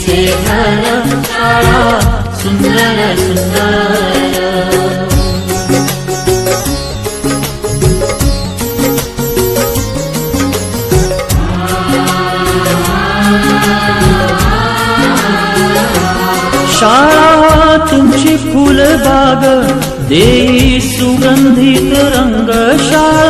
सरस्वतीचे घर शाळा सुंदर सुंदर शाळा तुमची फुलबाग देई सुगंधित रंग शाळा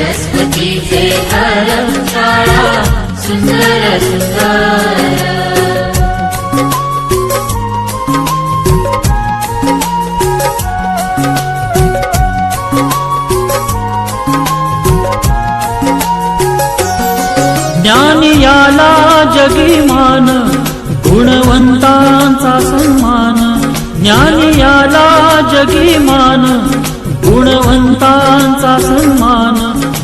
सरस्वतीचे घर शाळा सुंदर सुंदर. ज्ञानियाला जगी मान गुणवंतांचा सन्मान. ज्ञानियाला जगी मान गुणवंतांचा सन्मान.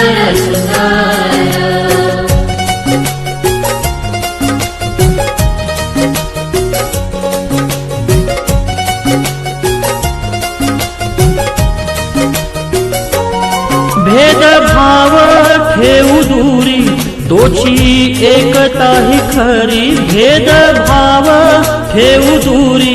सुंदर सुंदर भेदभाव ठेवू दूरी तोची एकता ही खरी. भेदभाव ठेवू दूरी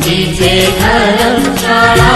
शाळा सुंदर सुंदर